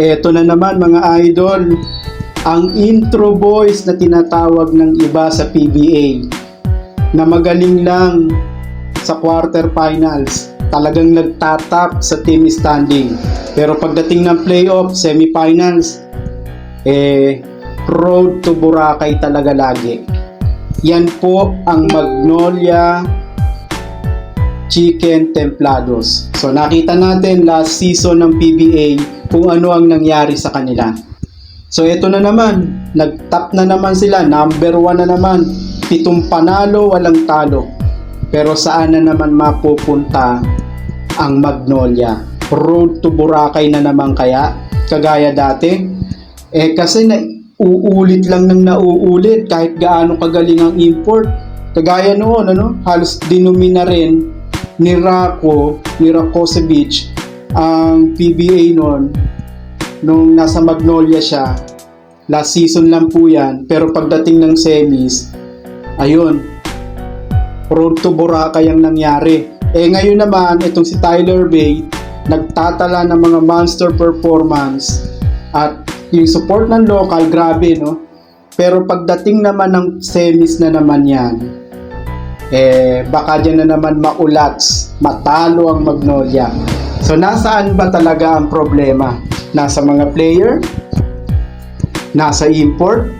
Eto na naman mga idol, ang intro boys na tinatawag ng iba sa PBA na magaling lang sa quarterfinals. Talagang nagtatap sa team standing. Pero pagdating ng playoff, semifinals, eh, road to Boracay talaga lagi. Yan po ang Magnolia Chicken Templados. So nakita natin last season ng PBA kung ano ang nangyari sa kanila. So ito na naman, nag-top na naman sila, number one na naman, pitong panalo, walang talo. Pero saan na naman mapupunta ang Magnolia? Road to Boracay na naman kaya, kagaya dati? Eh kasi na uulit lang ng nauulit kahit gaano kagaling ang import. Kagaya noon, ano, halos dinumi na rin ni Rako, ni Rakosevic ang PBA noon nung nasa Magnolia siya. Last season lang po yan. Pero pagdating ng semis, ayun, road to Boracay ang nangyari. Eh ngayon naman, itong si Tyler Bay, nagtatala ng mga monster performance at yung support ng local, grabe no? Pero pagdating naman ng semis na naman yan, eh baka dyan na naman maulats, matalo ang Magnolia. So nasaan ba talaga ang problema? Nasa mga player? Nasa import?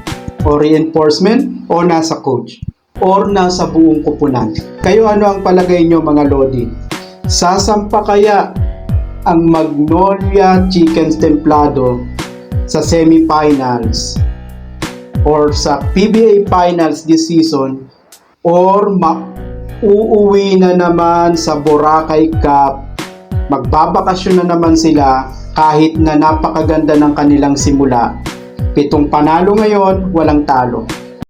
O reinforcement? O nasa coach? Or nasa buong kupunan? Kayo ano ang palagay nyo mga Lodi? Sasampa kaya ang Magnolia Chicken Templado sa semifinals or sa PBA finals this season or ma uuwi na naman sa Boracay Cup magbabakasyon na naman sila kahit na napakaganda ng kanilang simula. Pitong panalo ngayon walang talo